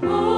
Oh.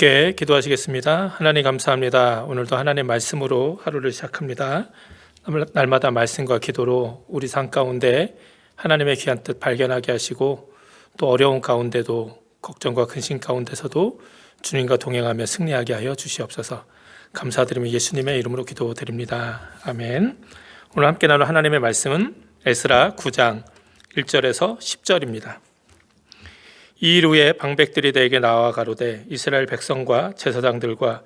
함께 기도하시겠습니다. 하나님 감사합니다. 오늘도 하나님 말씀으로 하루를 시작합니다. 날마다 말씀과 기도로 우리 삶 가운데 하나님의 귀한 뜻 발견하게 하시고 또 어려운 가운데도 걱정과 근심 가운데서도 주님과 동행하며 승리하게 하여 주시옵소서. 감사드리며 예수님의 이름으로 기도드립니다. 아멘. 오늘 함께 나눌 하나님의 말씀은 에스라 9장 1절에서 10절입니다. 이일 후에 방백들이 내게 나와 가로되 이스라엘 백성과 제사장들과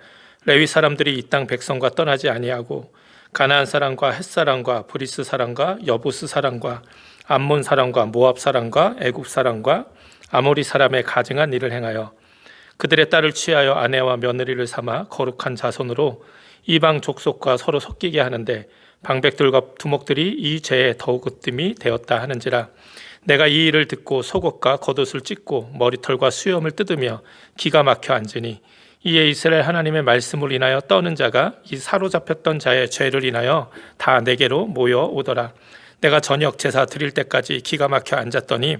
레위 사람들이 이 땅 백성과 떠나지 아니하고 가나안 사람과 헷 사람과 브리스 사람과 여부스 사람과 암몬 사람과 모압 사람과 애굽 사람과 아모리 사람의 가증한 일을 행하여 그들의 딸을 취하여 아내와 며느리를 삼아 거룩한 자손으로 이방 족속과 서로 섞이게 하는데 방백들과 두목들이 이 죄에 더욱 으뜸이 되었다 하는지라 내가 이 일을 듣고 속옷과 겉옷을 찢고 머리털과 수염을 뜯으며 기가 막혀 앉으니 이에 이스라엘 하나님의 말씀을 인하여 떠는 자가 이 사로잡혔던 자의 죄를 인하여 다 내게로 모여 오더라. 내가 저녁 제사 드릴 때까지 기가 막혀 앉았더니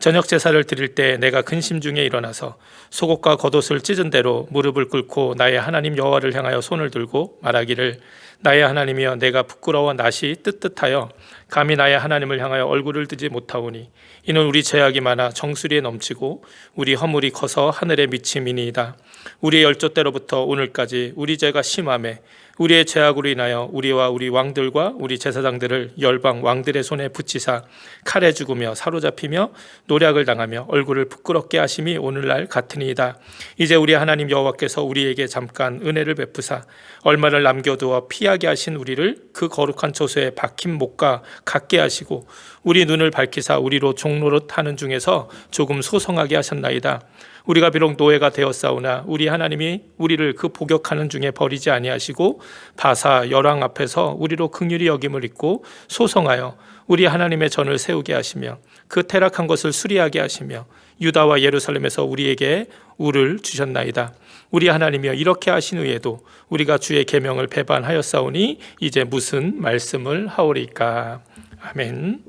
저녁 제사를 드릴 때 내가 근심 중에 일어나서 속옷과 겉옷을 찢은 대로 무릎을 꿇고 나의 하나님 여호와를 향하여 손을 들고 말하기를 나의 하나님이여 내가 부끄러워 낯이 뜨뜻하여 감히 나의 하나님을 향하여 얼굴을 뜨지 못하오니 이는 우리 죄악이 많아 정수리에 넘치고 우리 허물이 커서 하늘에 미침이니이다 우리의 열조 때로부터 오늘까지 우리 죄가 심함에 우리의 죄악으로 인하여 우리와 우리 왕들과 우리 제사장들을 열방 왕들의 손에 붙이사 칼에 죽으며 사로잡히며 노략을 당하며 얼굴을 부끄럽게 하심이 오늘날 같으니이다. 이제 우리 하나님 여호와께서 우리에게 잠깐 은혜를 베푸사 얼마를 남겨두어 피하게 하신 우리를 그 거룩한 초소에 박힌 목과 같게 하시고 우리 눈을 밝히사 우리로 종로릇 하는 중에서 조금 소성하게 하셨나이다. 우리가 비록 노예가 되었사오나 우리 하나님이 우리를 그 복역하는 중에 버리지 아니하시고 바사 열왕 앞에서 우리로 극률이 여김을 입고 소성하여 우리 하나님의 전을 세우게 하시며 그 태락한 것을 수리하게 하시며 유다와 예루살렘에서 우리에게 우를 주셨나이다. 우리 하나님이여 이렇게 하신 후에도 우리가 주의 계명을 배반하였사오니 이제 무슨 말씀을 하오리까. 아멘.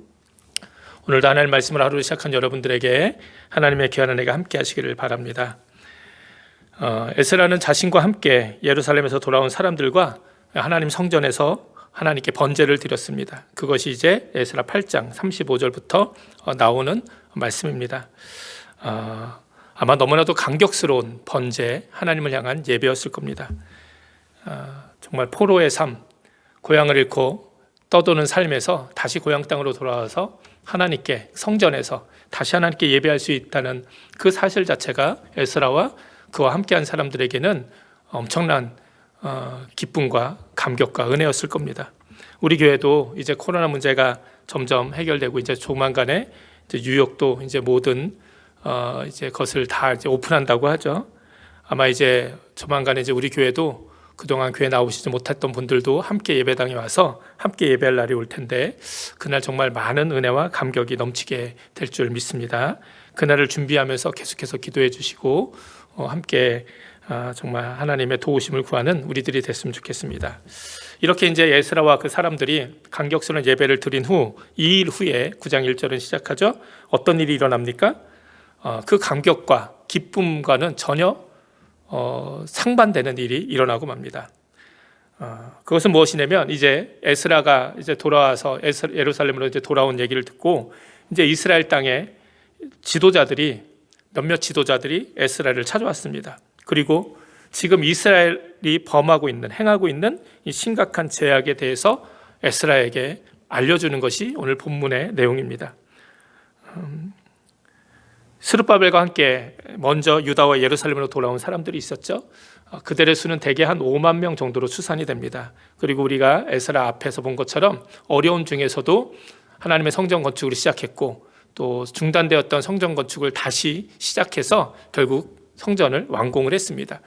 오늘도 하나님 말씀을 하루 시작한 여러분들에게 하나님의 귀한 은혜가 함께 하시기를 바랍니다. 어, 에스라는 자신과 함께 예루살렘에서 돌아온 사람들과 하나님 성전에서 하나님께 번제를 드렸습니다. 그것이 이제 에스라 8장 35절부터 어, 나오는 말씀입니다. 어, 아마 너무나도 감격스러운 번제, 하나님을 향한 예배였을 겁니다. 어, 정말 포로의 삶, 고향을 잃고 떠도는 삶에서 다시 고향 땅으로 돌아와서 하나님께 성전에서 다시 하나님께 예배할 수 있다는 그 사실 자체가 에스라와 그와 함께한 사람들에게는 엄청난 어, 기쁨과 감격과 은혜였을 겁니다. 우리 교회도 이제 코로나 문제가 점점 해결되고 이제 조만간에 이제 뉴욕도 이제 모든 어, 이제 것을 다 이제 오픈한다고 하죠. 아마 이제 조만간에 이제 우리 교회도 그동안 교회 나오시지 못했던 분들도 함께 예배당에 와서 함께 예배할 날이 올 텐데 그날 정말 많은 은혜와 감격이 넘치게 될 줄 믿습니다. 그날을 준비하면서 계속해서 기도해 주시고 어, 함께 아, 정말 하나님의 도우심을 구하는 우리들이 됐으면 좋겠습니다. 이렇게 이제 예스라와 그 사람들이 감격스러운 예배를 드린 후 2일 후에 9장 1절은 시작하죠. 어떤 일이 일어납니까? 어, 그 감격과 기쁨과는 전혀 어, 상반되는 일이 일어나고 맙니다. 어, 그것은 무엇이냐면 이제 에스라가 이제 돌아와서 에스, 예루살렘으로 이제 돌아온 얘기를 듣고 이제 이스라엘 땅에 지도자들이 몇몇 지도자들이 에스라를 찾아왔습니다. 그리고 지금 이스라엘이 범하고 있는 행하고 있는 이 심각한 제약에 대해서 에스라에게 알려주는 것이 오늘 본문의 내용입니다. 음, 스룹바벨과 함께 먼저 유다와 예루살렘으로 돌아온 사람들이 있었죠. 어, 그들의 수는 대개 한 5만 명 정도로 추산이 됩니다. 그리고 우리가 에스라 앞에서 본 것처럼 어려운 중에서도 하나님의 성전 건축을 시작했고 또 중단되었던 성전 건축을 다시 시작해서 결국 성전을 완공을 했습니다.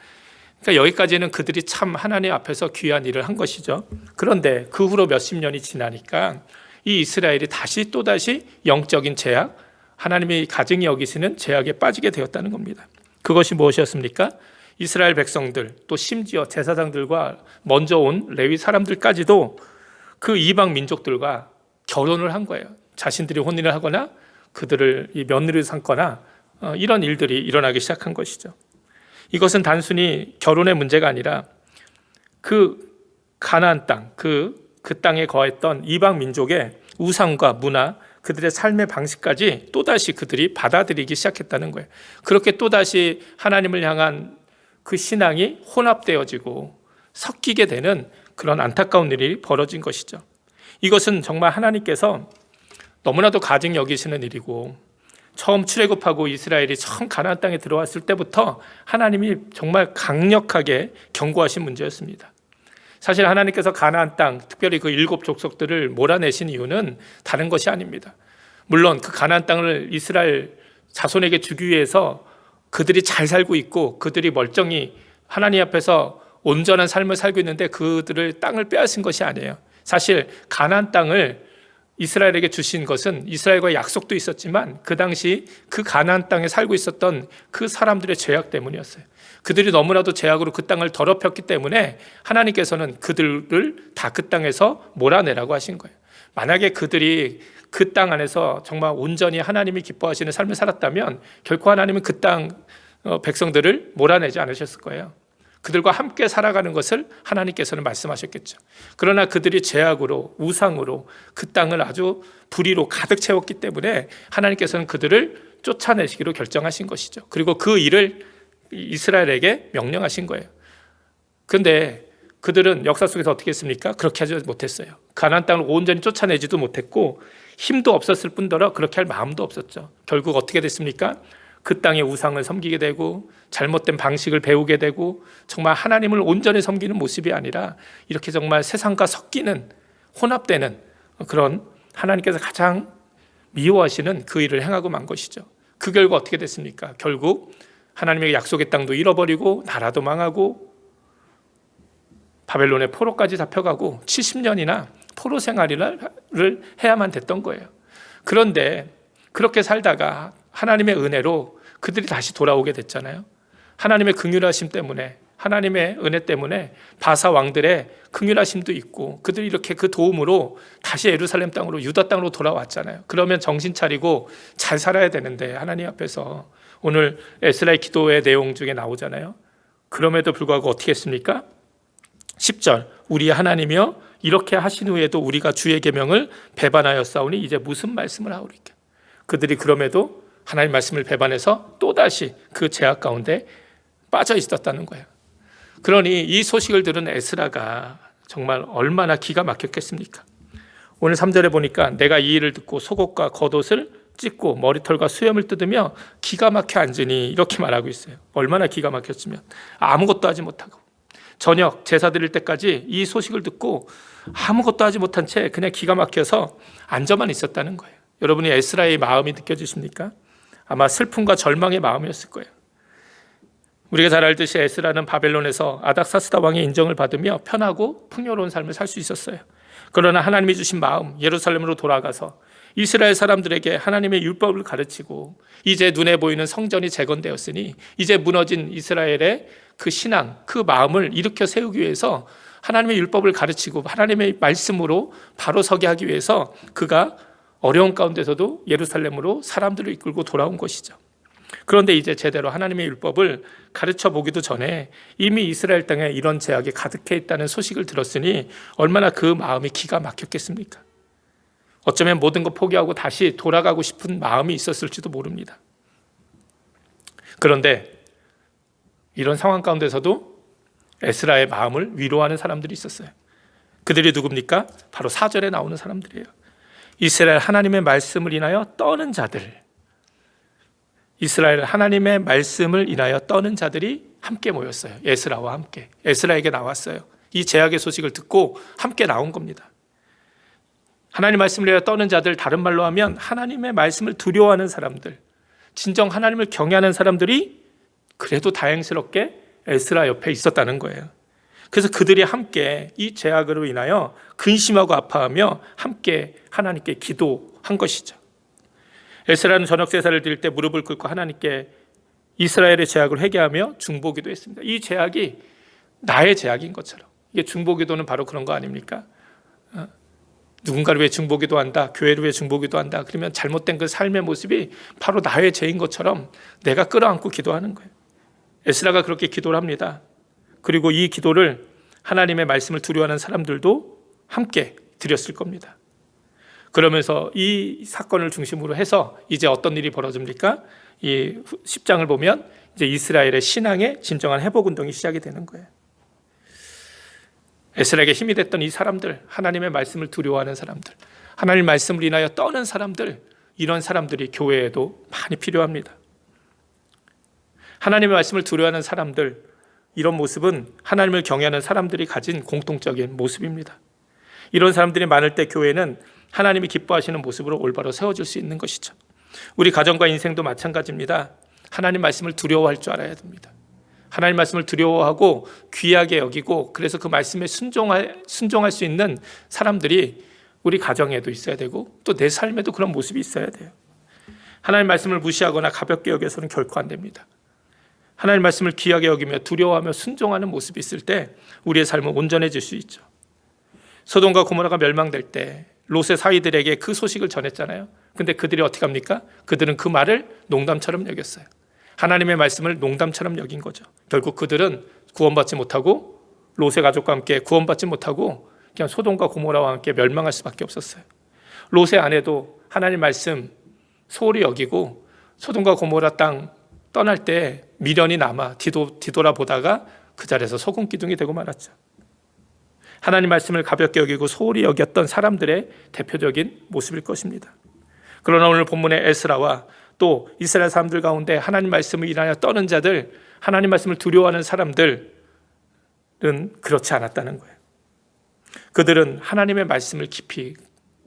그러니까 여기까지는 그들이 참 하나님 앞에서 귀한 일을 한 것이죠. 그런데 그 후로 몇십 년이 지나니까 이 이스라엘이 다시 또다시 영적인 제약, 하나님이 가증히 여기시는 제약에 빠지게 되었다는 겁니다. 그것이 무엇이었습니까? 이스라엘 백성들 또 심지어 제사장들과 먼저 온 레위 사람들까지도 그 이방 민족들과 결혼을 한 거예요. 자신들이 혼인을 하거나 그들을 며느리를 삼거나 어, 이런 일들이 일어나기 시작한 것이죠. 이것은 단순히 결혼의 문제가 아니라 그 가나안 땅, 그, 그 땅에 거했던 이방 민족의 우상과 문화, 그들의 삶의 방식까지 또다시 그들이 받아들이기 시작했다는 거예요. 그렇게 또다시 하나님을 향한 그 신앙이 혼합되어지고 섞이게 되는 그런 안타까운 일이 벌어진 것이죠. 이것은 정말 하나님께서 너무나도 가증 여기시는 일이고 처음 출애굽하고 이스라엘이 처음 가나안 땅에 들어왔을 때부터 하나님이 정말 강력하게 경고하신 문제였습니다. 사실 하나님께서 가나안 땅, 특별히 그 일곱 족속들을 몰아내신 이유는 다른 것이 아닙니다. 물론 그 가나안 땅을 이스라엘 자손에게 주기 위해서 그들이 잘 살고 있고 그들이 멀쩡히 하나님 앞에서 온전한 삶을 살고 있는데 그들을 땅을 빼앗은 것이 아니에요. 사실 가나안 땅을 이스라엘에게 주신 것은 이스라엘과 약속도 있었지만 그 당시 그 가나안 땅에 살고 있었던 그 사람들의 죄악 때문이었어요. 그들이 너무나도 죄악으로 그 땅을 더럽혔기 때문에 하나님께서는 그들을 다 그 땅에서 몰아내라고 하신 거예요. 만약에 그들이 그 땅 안에서 정말 온전히 하나님이 기뻐하시는 삶을 살았다면 결코 하나님은 그땅 어, 백성들을 몰아내지 않으셨을 거예요. 그들과 함께 살아가는 것을 하나님께서는 말씀하셨겠죠. 그러나 그들이 죄악으로 우상으로 그 땅을 아주 불의로 가득 채웠기 때문에 하나님께서는 그들을 쫓아내시기로 결정하신 것이죠. 그리고 그 일을 이스라엘에게 명령하신 거예요. 그런데 그들은 역사 속에서 어떻게 했습니까? 그렇게 하지 못했어요. 가나안 땅을 온전히 쫓아내지도 못했고 힘도 없었을 뿐더러 그렇게 할 마음도 없었죠. 결국 어떻게 됐습니까? 그 땅의 우상을 섬기게 되고 잘못된 방식을 배우게 되고 정말 하나님을 온전히 섬기는 모습이 아니라 이렇게 정말 세상과 섞이는 혼합되는 그런 하나님께서 가장 미워하시는 그 일을 행하고 만 것이죠. 그 결과 어떻게 됐습니까? 결국 하나님의 약속의 땅도 잃어버리고 나라도 망하고 바벨론의 포로까지 잡혀가고 70년이나 포로 생활을 해야만 됐던 거예요. 그런데 그렇게 살다가 하나님의 은혜로 그들이 다시 돌아오게 됐잖아요. 하나님의 긍휼하심 때문에 하나님의 은혜 때문에 바사 왕들의 긍휼하심도 있고 그들이 이렇게 그 도움으로 다시 예루살렘 땅으로 유다 땅으로 돌아왔잖아요. 그러면 정신 차리고 잘 살아야 되는데 하나님 앞에서 오늘 에스라의 기도의 내용 중에 나오잖아요. 그럼에도 불구하고 어떻게 했습니까? 10절 우리 하나님이여 이렇게 하신 후에도 우리가 주의 계명을 배반하였사오니 이제 무슨 말씀을 하오리까? 그들이 그럼에도 하나님 말씀을 배반해서 또다시 그 죄악 가운데 빠져 있었다는 거예요. 그러니 이 소식을 들은 에스라가 정말 얼마나 기가 막혔겠습니까? 오늘 3절에 보니까 내가 이 일을 듣고 속옷과 겉옷을 찢고 머리털과 수염을 뜯으며 기가 막혀 앉으니 이렇게 말하고 있어요. 얼마나 기가 막혔으면 아무것도 하지 못하고 저녁 제사 드릴 때까지 이 소식을 듣고 아무것도 하지 못한 채 그냥 기가 막혀서 앉아만 있었다는 거예요. 여러분이 에스라의 마음이 느껴지십니까? 아마 슬픔과 절망의 마음이었을 거예요. 우리가 잘 알듯이 에스라는 바벨론에서 아닥사스다 왕의 인정을 받으며 편하고 풍요로운 삶을 살 수 있었어요. 그러나 하나님이 주신 마음 예루살렘으로 돌아가서 이스라엘 사람들에게 하나님의 율법을 가르치고 이제 눈에 보이는 성전이 재건되었으니 이제 무너진 이스라엘의 그 신앙, 그 마음을 일으켜 세우기 위해서 하나님의 율법을 가르치고 하나님의 말씀으로 바로 서게 하기 위해서 그가 어려운 가운데서도 예루살렘으로 사람들을 이끌고 돌아온 것이죠. 그런데 이제 제대로 하나님의 율법을 가르쳐 보기도 전에 이미 이스라엘 땅에 이런 제약이 가득해 있다는 소식을 들었으니 얼마나 그 마음이 기가 막혔겠습니까? 어쩌면 모든 것 포기하고 다시 돌아가고 싶은 마음이 있었을지도 모릅니다. 그런데 이런 상황 가운데서도 에스라의 마음을 위로하는 사람들이 있었어요. 그들이 누굽니까? 바로 사절에 나오는 사람들이에요. 이스라엘 하나님의 말씀을 인하여 떠는 자들. 이스라엘 하나님의 말씀을 인하여 떠는 자들이 함께 모였어요. 에스라와 함께. 에스라에게 나왔어요. 이 제약의 소식을 듣고 함께 나온 겁니다. 하나님 말씀을 인하여 떠는 자들, 다른 말로 하면 하나님의 말씀을 두려워하는 사람들, 진정 하나님을 경외하는 사람들이 그래도 다행스럽게 에스라 옆에 있었다는 거예요. 그래서 그들이 함께 이 제약으로 인하여 근심하고 아파하며 함께 하나님께 기도한 것이죠. 에스라는 저녁 제사를 드릴 때 무릎을 꿇고 하나님께 이스라엘의 제약을 회개하며 중보기도 했습니다. 이 제약이 나의 제약인 것처럼 이게 중보기도는 바로 그런 거 아닙니까? 어? 누군가를 위해 중보기도 한다, 교회를 위해 중보기도 한다. 그러면 잘못된 그 삶의 모습이 바로 나의 죄인 것처럼 내가 끌어안고 기도하는 거예요. 에스라가 그렇게 기도를 합니다. 그리고 이 기도를 하나님의 말씀을 두려워하는 사람들도 함께 드렸을 겁니다. 그러면서 이 사건을 중심으로 해서 이제 어떤 일이 벌어집니까? 이 10장을 보면 이제 이스라엘의 신앙의 진정한 회복 운동이 시작이 되는 거예요. 에스라에게 힘이 됐던 이 사람들, 하나님의 말씀을 두려워하는 사람들, 하나님 말씀을 인하여 떠는 사람들, 이런 사람들이 교회에도 많이 필요합니다. 하나님의 말씀을 두려워하는 사람들, 이런 모습은 하나님을 경외하는 사람들이 가진 공통적인 모습입니다. 이런 사람들이 많을 때 교회는 하나님이 기뻐하시는 모습으로 올바로 세워질 수 있는 것이죠. 우리 가정과 인생도 마찬가지입니다. 하나님 말씀을 두려워할 줄 알아야 됩니다. 하나님 말씀을 두려워하고 귀하게 여기고 그래서 그 말씀에 순종할, 순종할 수 있는 사람들이 우리 가정에도 있어야 되고 또 내 삶에도 그런 모습이 있어야 돼요. 하나님 말씀을 무시하거나 가볍게 여겨서는 결코 안 됩니다. 하나님 말씀을 귀하게 여기며 두려워하며 순종하는 모습이 있을 때 우리의 삶은 온전해질 수 있죠. 소돔과 고모라가 멸망될 때 롯의 사위들에게 그 소식을 전했잖아요. 근데 그들이 어떻게 합니까? 그들은 그 말을 농담처럼 여겼어요. 하나님의 말씀을 농담처럼 여긴 거죠. 결국 그들은 구원받지 못하고 롯의 가족과 함께 구원받지 못하고 그냥 소돔과 고모라와 함께 멸망할 수밖에 없었어요. 롯의 아내도 하나님 말씀 소홀히 여기고 소돔과 고모라 땅 떠날 때 미련이 남아 뒤도, 뒤돌아보다가 그 자리에서 소금 기둥이 되고 말았죠. 하나님 말씀을 가볍게 여기고 소홀히 여겼던 사람들의 대표적인 모습일 것입니다. 그러나 오늘 본문의 에스라와 또 이스라엘 사람들 가운데 하나님 말씀을 인하여 떠는 자들, 하나님 말씀을 두려워하는 사람들은 그렇지 않았다는 거예요. 그들은 하나님의 말씀을 깊이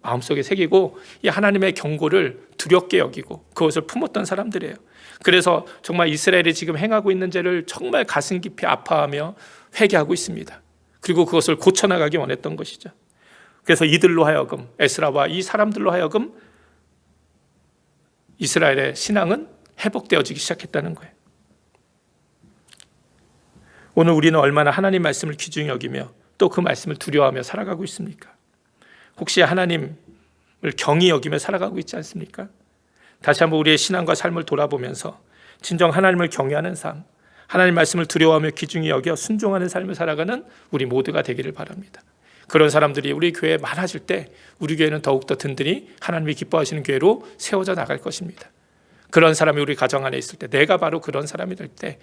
마음속에 새기고 이 하나님의 경고를 두렵게 여기고 그것을 품었던 사람들이에요. 그래서 정말 이스라엘이 지금 행하고 있는 죄를 정말 가슴 깊이 아파하며 회개하고 있습니다. 그리고 그것을 고쳐나가기 원했던 것이죠. 그래서 이들로 하여금 에스라와 이 사람들로 하여금 이스라엘의 신앙은 회복되어지기 시작했다는 거예요. 오늘 우리는 얼마나 하나님 말씀을 귀중히 여기며 또 그 말씀을 두려워하며 살아가고 있습니까? 혹시 하나님을 경히 여기며 살아가고 있지 않습니까? 다시 한번 우리의 신앙과 삶을 돌아보면서 진정 하나님을 경외하는 삶, 하나님 말씀을 두려워하며 귀중히 여겨 순종하는 삶을 살아가는 우리 모두가 되기를 바랍니다. 그런 사람들이 우리 교회에 많아질 때 우리 교회는 더욱더 든든히 하나님이 기뻐하시는 교회로 세워져 나갈 것입니다. 그런 사람이 우리 가정 안에 있을 때 내가 바로 그런 사람이 될 때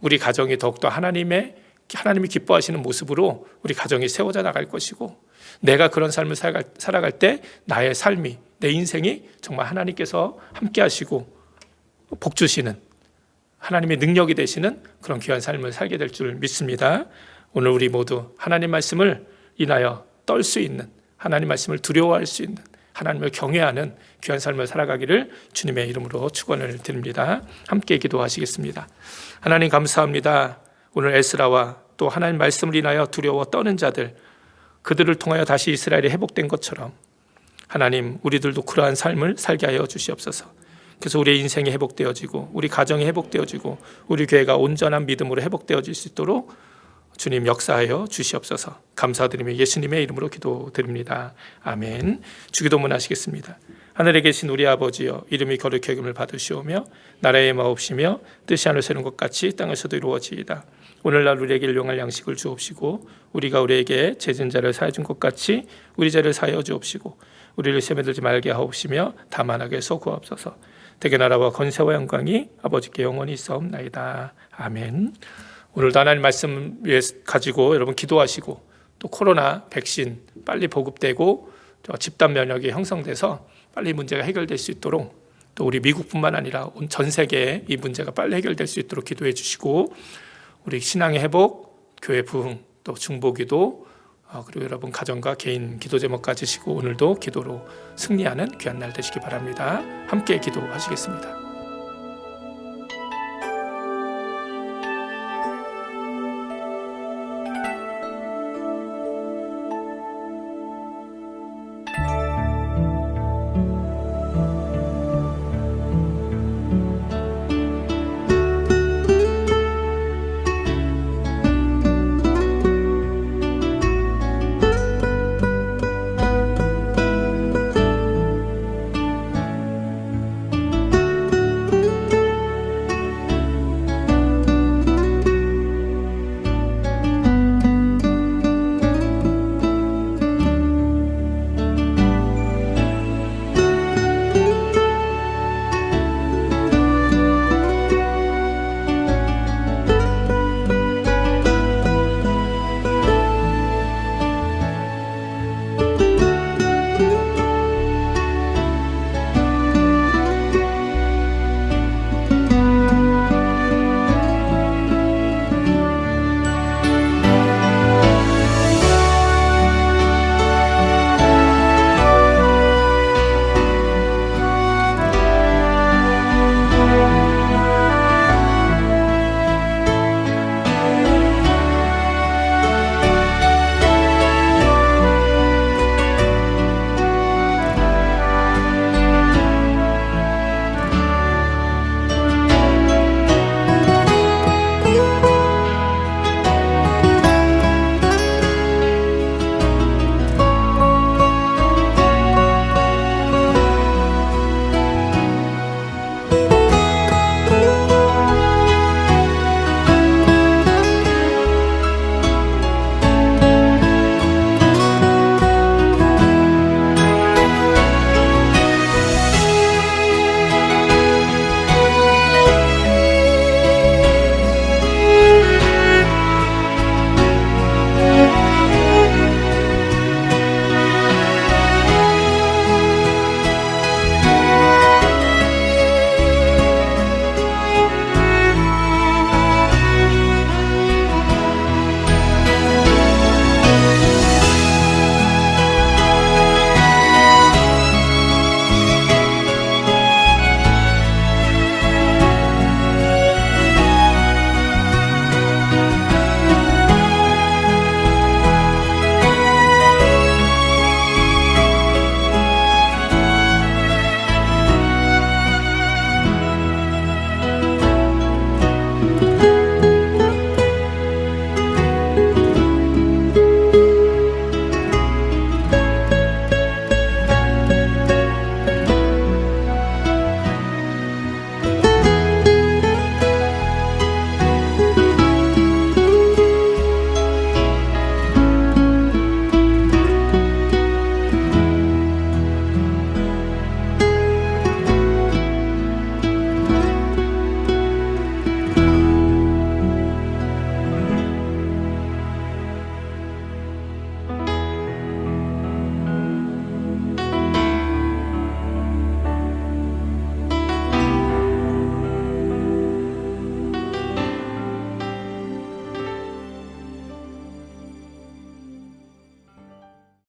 우리 가정이 더욱더 하나님의 하나님이 기뻐하시는 모습으로 우리 가정이 세워져 나갈 것이고 내가 그런 삶을 살아갈 때 나의 삶이 내 인생이 정말 하나님께서 함께 하시고 복 주시는 하나님의 능력이 되시는 그런 귀한 삶을 살게 될 줄 믿습니다. 오늘 우리 모두 하나님 말씀을 인하여 떨 수 있는 하나님 말씀을 두려워할 수 있는 하나님을 경외하는 귀한 삶을 살아가기를 주님의 이름으로 축원을 드립니다. 함께 기도하시겠습니다. 하나님 감사합니다. 오늘 에스라와 또 하나님 말씀을 인하여 두려워 떠는 자들 그들을 통하여 다시 이스라엘이 회복된 것처럼 하나님 우리들도 그러한 삶을 살게 하여 주시옵소서. 그래서 우리의 인생이 회복되어지고 우리 가정이 회복되어지고 우리 교회가 온전한 믿음으로 회복되어질 수 있도록 주님 역사하여 주시옵소서. 감사드리며 예수님의 이름으로 기도드립니다. 아멘. 주기도문 하시겠습니다. 하늘에 계신 우리 아버지여 이름이 거룩히 여김을 받으시오며 나라의 마옵시며 뜻이 하늘 새는 것 같이 땅에서도 이루어지이다. 오늘날 우리에게 일용할 양식을 주옵시고 우리가 우리에게 죄진 자를 사해 준것 같이 우리 죄를 사하여 주옵시고 우리를 시험에 들지 말게 하옵시며 다만하게 해서 구하옵소서. 대개 나라와 건세와 영광이 아버지께 영원히 있사옵나이다. 아멘. 오늘도 하나님 말씀 위해 가지고 여러분 기도하시고 또 코로나 백신 빨리 보급되고 집단 면역이 형성돼서 빨리 문제가 해결될 수 있도록 또 우리 미국뿐만 아니라 온전 세계에 이 문제가 빨리 해결될 수 있도록 기도해 주시고 우리 신앙의 회복, 교회 부흥, 또 중보기도 어, 그리고 여러분 가정과 개인 기도 제목 가지시고 오늘도 기도로 승리하는 귀한 날 되시기 바랍니다. 함께 기도하시겠습니다.